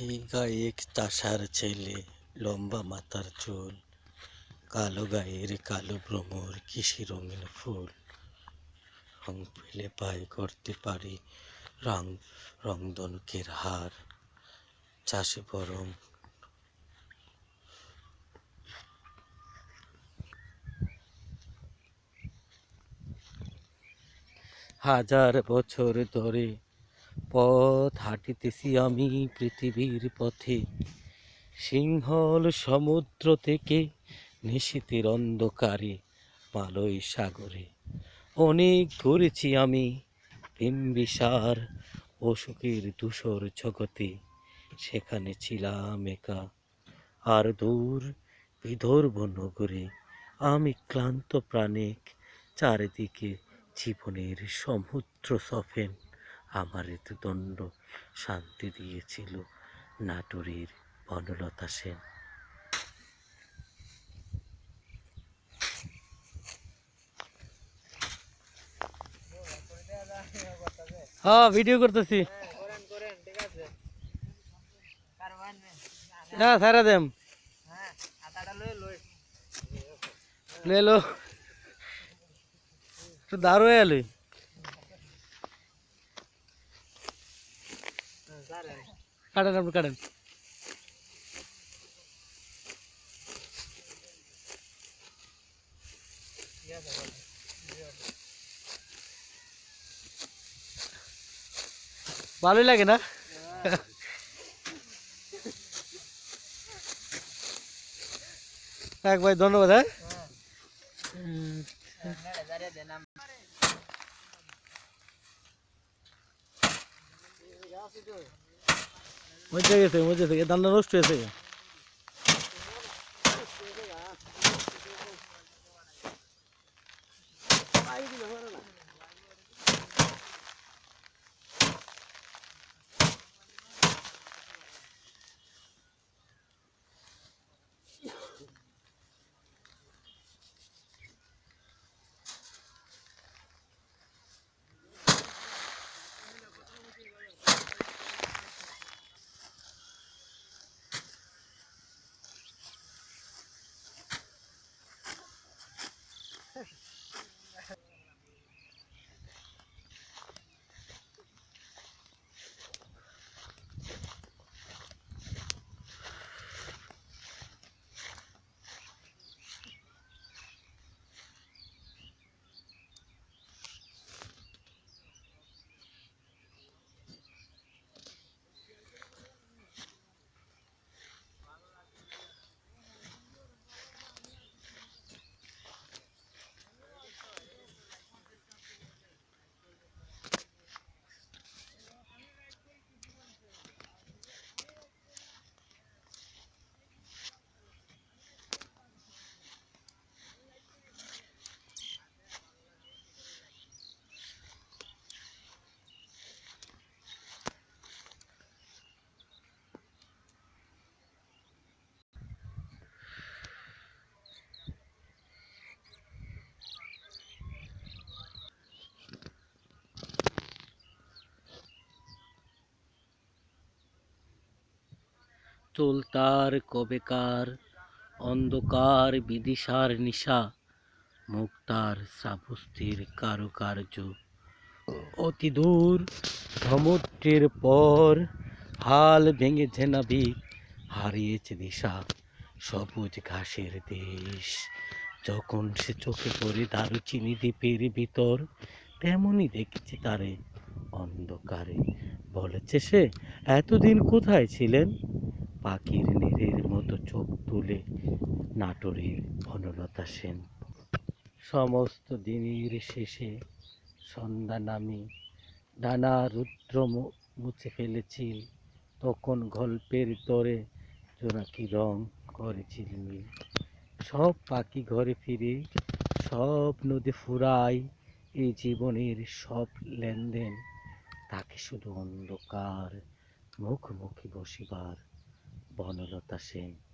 এই গায়ে চাষার ছেলে, লম্বা মাথার চুল, কালো গায়ের কালো ভ্রমর কিসি রঙিন ফুল। রং পেলে পায়ে করতে পারি রং, রংদনকের হার। চাষে বরং হাজার বছর ধরে পথ হাঁটিতেছি আমি পৃথিবীর পথে। সিংহল সমুদ্র থেকে নিশীতের অন্ধকারে মালয় সাগরে। অনেক ঘুরেছি আমি বিম্বিসার অসুখের ধূসর জগতে। সেখানে ছিলাম একা, আর দূর বিদর্ভ নগরে। আমি ক্লান্ত প্রাণিক চারিদিকে জীবনের সমুদ্র সফেন। আমার ঋতুদণ্ড শান্তি দিয়েছিল নাটোরের বনলতা সেন। হ্যাঁ ভিডিও করতেছি। হ্যাঁ সারা দেম। লে লো। দারু এলি। কাটেন আপনি কাটেন। ভালোই লাগে না এক ভাই ধন্যবাদ হ্যাঁ দেন আম- মজা গেছে মজে থেকে দান্না নষ্ট হয়েছে। চুল তার কবেকার, অন্ধকার বিদিশার নিশা মুক্তার শ্রাবস্তির কারুকার্য। অতি দূর পর হাল ভেঙেছে নাবিক, হারিয়েছে দিশা, সবুজ ঘাসের দেশ। যখন সে চোখে পড়ে দারুচিনি দ্বীপের ভিতর, তেমনই দেখেছি তারে অন্ধকারে। বলেছে সে, এতদিন কোথায় ছিলেন? পাখির নীরের মতো চোখ তুলে নাটোরের বনলতা সেন। সমস্ত দিনের শেষে সন্ধ্যা নামি ডানা রুদ্র মুছে ফেলেছি। তখন গল্পের তরে জোনাকি রং করেছিল সব পাখি ঘরে ফিরে সব নদী ফুরাই এই জীবনের সব লেনদেন তাকে শুধু অন্ধকার মুখোমুখি বসিবার বনলতা সেন।